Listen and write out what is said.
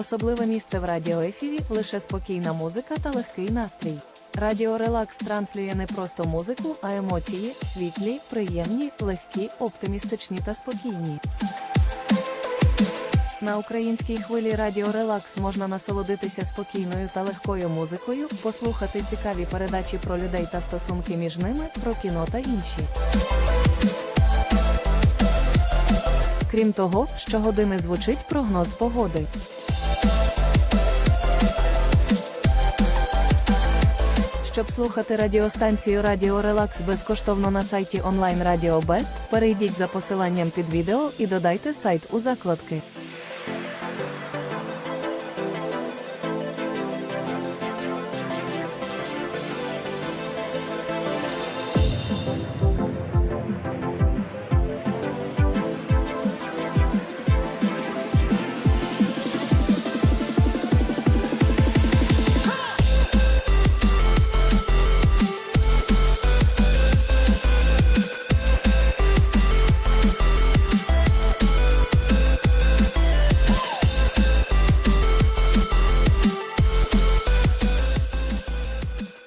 Особливе місце в радіоефірі лише спокійна музика та легкий настрій. Радіо Релакс транслює не просто музику, а емоції, світлі, приємні, легкі, оптимістичні та спокійні. На українській хвилі Радіо Релакс можна насолодитися спокійною та легкою музикою, послухати цікаві передачі про людей та стосунки між ними, про кіно та інші. Крім того, щогодини звучить прогноз погоди. Щоб слухати радіостанцію Радіо Релакс безкоштовно на сайті онлайн Радіо Бест, перейдіть за посиланням під відео і додайте сайт у закладки.